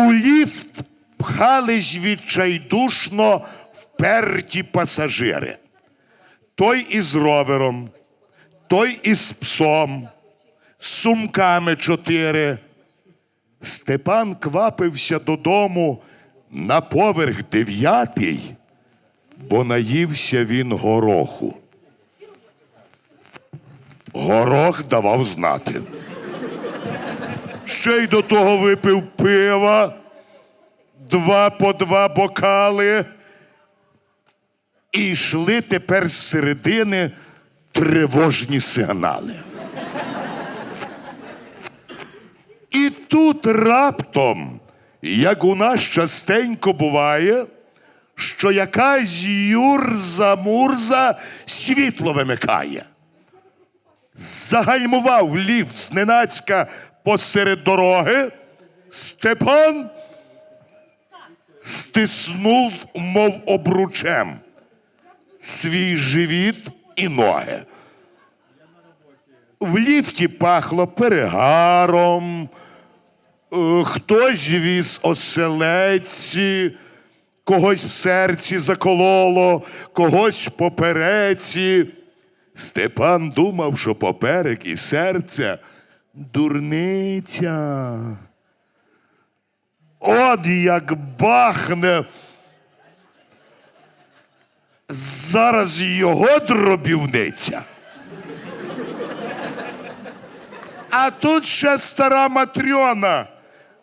У ліфт пхались відчайдушно вперті пасажири. Той із ровером, той із псом, з сумками чотири. Степан квапився додому на поверх дев'ятий, бо наївся він гороху. Горох давав знати. Ще й до того випив пива, два по два бокали. І йшли тепер з середини тривожні сигнали. І тут раптом, як у нас частенько буває, що якась юрза-мурза світло вимикає. Загальмував ліфт зненацька посеред дороги. Степан стиснув, мов обручем, свій живіт і ноги. В ліфті пахло перегаром, е, хтось віз оселедці, когось в серці закололо, когось в попереці. Степан думав, що поперек і серце дурниця. От як бахне. Зараз його дробівниця. А тут ще стара Матрьона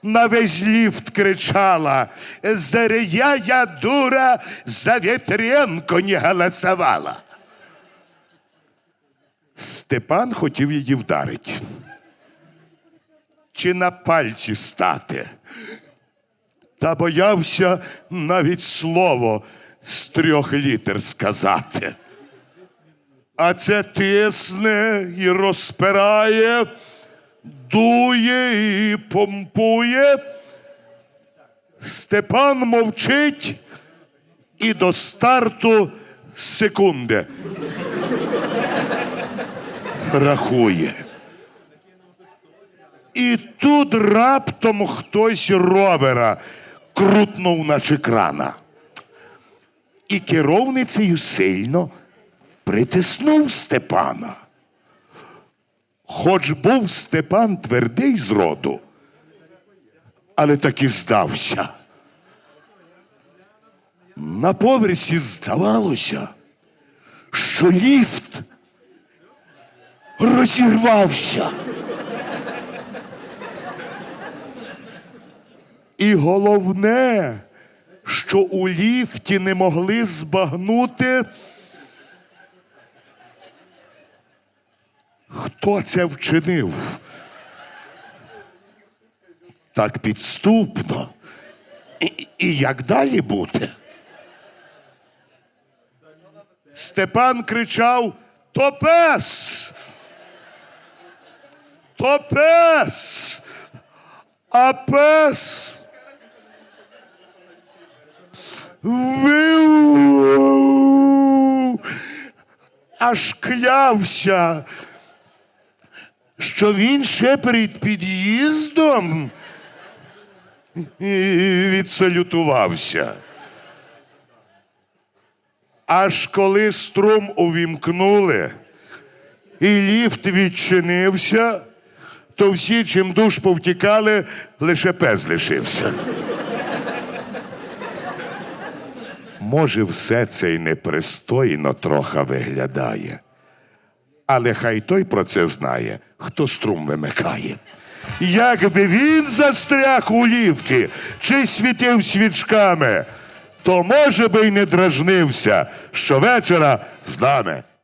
на весь ліфт кричала. Зря я дура за Вітренко не голосувала. Степан хотів її вдарити. Чи на пальці стати. Та боявся навіть слово з трьох літер сказати. А це тисне і розпирає, дує і помпує. Степан мовчить і до старту секунди. Рахує. І тут раптом хтось ровера крутнув наче крана. І керовницею сильно притиснув Степана. Хоч був Степан твердий з роду, але таки здався. На поверсі здавалося, що ліфт розірвався. І головне, що у ліфті не могли збагнути, хто це вчинив. Так підступно. І, і як далі бути? Степан кричав: То пес! То пес! А пес аж клявся, що він ще перед під'їздом відсалютувався. Аж коли струм увімкнули і ліфт відчинився, то всі чим душ повтікали, лише пес лишився. Може, все це й непристойно трохи виглядає. Але хай той про це знає, хто струм вимикає. Якби він застряг у ліфті чи світив свічками, то може би й не дражнився щовечора з нами.